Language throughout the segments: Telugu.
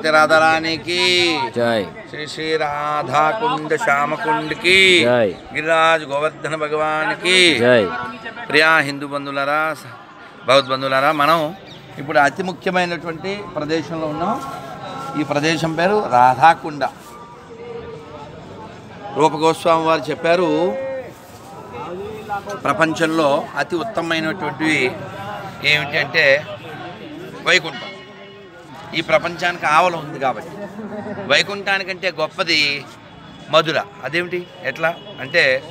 రాధారానికి జై. శ్రీ శ్రీ రాధాకుండ శ్యామకుండ్కి. జై. గిరిరాజ్ గోవర్ధన భగవానికి. జై. ప్రియా హిందూ బంధువులరా బంధువులరా మనం ఇప్పుడు అతి ముఖ్యమైనటువంటి ప్రదేశంలో ఉన్నాం. ఈ ప్రదేశం పేరు రాధాకుండ. రూపగోస్వామి వారు చెప్పారు ప్రపంచంలో అతి ఉత్తమమైనటువంటివి ఏమిటి అంటే వైకుంఠం. ఈ ప్రపంచానికి ఆవల ఉంది కాబట్టి. వైకుంఠానికంటే గొప్పది మధుర. అదేమిటి? ఎట్లా? అంటే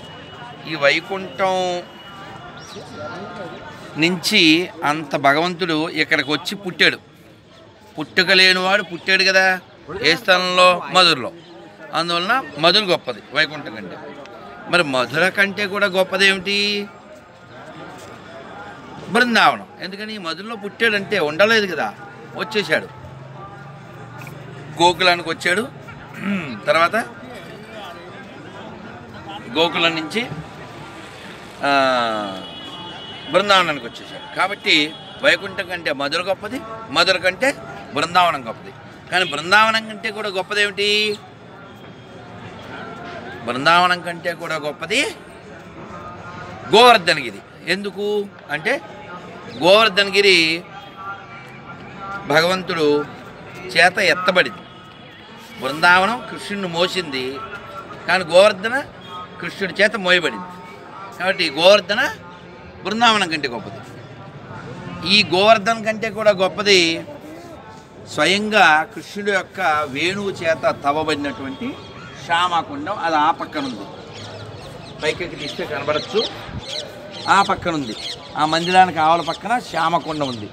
ఈ వైకుంఠం నుంచి అంత భగవంతుడు ఇక్కడికి వచ్చి పుట్టాడు. పుట్టుక లేనివాడు పుట్టాడు కదా ఏ స్థలంలో? మధురలో. అందువలన మధుర గొప్పది వైకుంఠం కంటే. మరి మధుర కంటే కూడా గొప్పది ఏమిటి బృందావనం. ఎందుకని? ఈ మధురలో పుట్టాడంటే ఉండలేదు కదా వచ్చేసాడు గోకులానికి వచ్చాడు. తర్వాత గోకులం నుంచి బృందావనానికి వచ్చేసాడు. కాబట్టి వైకుంఠం కంటే మధుర గొప్పది మధుర కంటే బృందావనం గొప్పది. కానీ బృందావనం కంటే కూడా గొప్పది ఏమిటి? బృందావనం కంటే కూడా గొప్పది గోవర్ధనగిరి. ఎందుకు? అంటే గోవర్ధనగిరి భగవంతుడు చేత ఎత్తబడింది. బృందావనం కృష్ణుని మోసింది కానీ గోవర్ధన కృష్ణుడి చేత మోయబడింది. కాబట్టి గోవర్ధన బృందావనం కంటే గొప్పది. ఈ గోవర్ధన కంటే కూడా గొప్పది స్వయంగా కృష్ణుడు యొక్క వేణువు చేత తవ్వబడినటువంటి శ్యామకుండం అది ఆ పక్కన ఉంది పైకి తీస్తే కనబడచ్చు. ఆ పక్కన ఉంది ఆ మందిరానికి ఆవల పక్కన శ్యామకుండం ఉంది.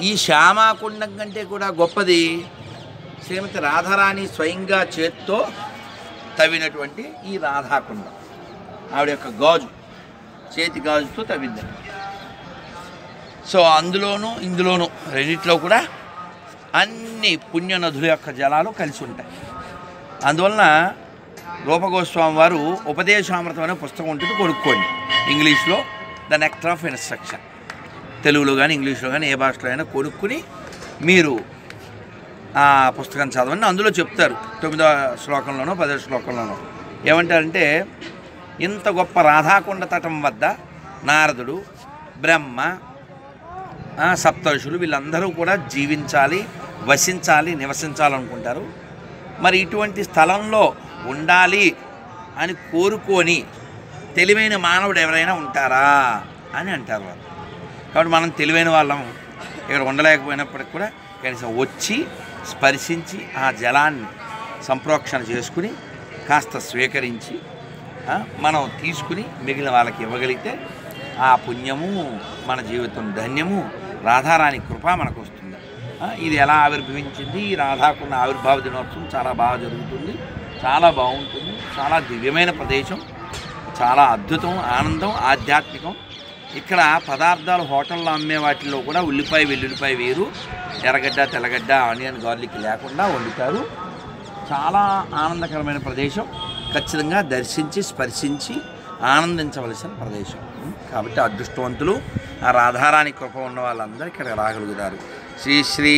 ఈ శ్యామాకుండం కంటే కూడా గొప్పది శ్రీమతి రాధారాణి స్వయంగా చేత్తో తవ్వినటువంటి ఈ రాధాకుండం. ఆవిడ యొక్క గాజు చేతి గాజుతో తవ్వింది. సో అందులోనూ ఇందులోనూ రెండిట్లో కూడా అన్ని పుణ్యనదుల యొక్క జలాలు కలిసి ఉంటాయి. అందువలన రూపగోస్వామి వారు ఉపదేశామృతం అనే పుస్తకం ఉంటుంది కొనుక్కోండి. ఇంగ్లీష్లో ద నెక్టర్ ఆఫ్ ఇన్స్ట్రక్షన్. తెలుగులో కానీ ఇంగ్లీష్లో కానీ ఏ భాషలో అయినా కొనుక్కుని మీరు ఆ పుస్తకం చదవండి. అందులో చెప్తారు తొమ్మిదో శ్లోకంలోనో పదో శ్లోకంలోనో. ఏమంటారంటే ఇంత గొప్ప రాధాకొండ తటం వద్ద నారదుడు బ్రహ్మ ఆ, వీళ్ళందరూ కూడా జీవించాలి వసించాలి నివసించాలనుకుంటారు. మరి ఇటువంటి స్థలంలో ఉండాలి అని కోరుకొని తెలివైన మానవుడు ఎవరైనా ఉంటారా అని అంటారు వాళ్ళు. కాబట్టి మనం తెలివైన వాళ్ళం. ఇక్కడ ఉండలేకపోయినప్పటికి కూడా కనీసం వచ్చి స్పర్శించి ఆ జలాన్ని సంప్రోక్షణ చేసుకుని కాస్త స్వీకరించి మనం తీసుకుని మిగిలిన వాళ్ళకి ఇవ్వగలిగితే ఆ పుణ్యము మన జీవితం ధన్యము రాధారాణి కృప మనకు వస్తుంది ఇది ఎలా ఆవిర్భవించింది? ఈ రాధాకున్న ఆవిర్భావ దినోత్సవం చాలా బాగా జరుగుతుంది. చాలా బాగుంటుంది. చాలా దివ్యమైన ప్రదేశం. చాలా అద్భుతం ఆనందం ఆధ్యాత్మికం. ఇక్కడ పదార్థాలు హోటల్లో అమ్మే వాటిల్లో కూడా ఉల్లిపాయ వెల్లుల్లిపాయ వేరు. ఎర్రగడ్డ తెల్లగడ్డ ఆనియన్ గార్లిక్ లేకుండా వండుతారు. చాలా ఆనందకరమైన ప్రదేశం. ఖచ్చితంగా దర్శించి స్పర్శించి ఆనందించవలసిన ప్రదేశం. కాబట్టి అదృష్టవంతులు ఆ రాధారాణి కృప ఉన్న వాళ్ళందరూ ఇక్కడ రాగలుగుతారు. శ్రీ శ్రీ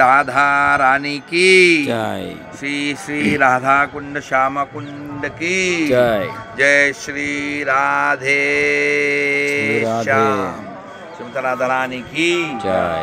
రాధారాణికి జై శ్రీ శ్రీ రాధాకుండ శ్యామకుండకి జై జయ శ్రీ రాధే శ్రీ రాధే. శ్యామ్ శ్రీమతి రాధారాణికి జై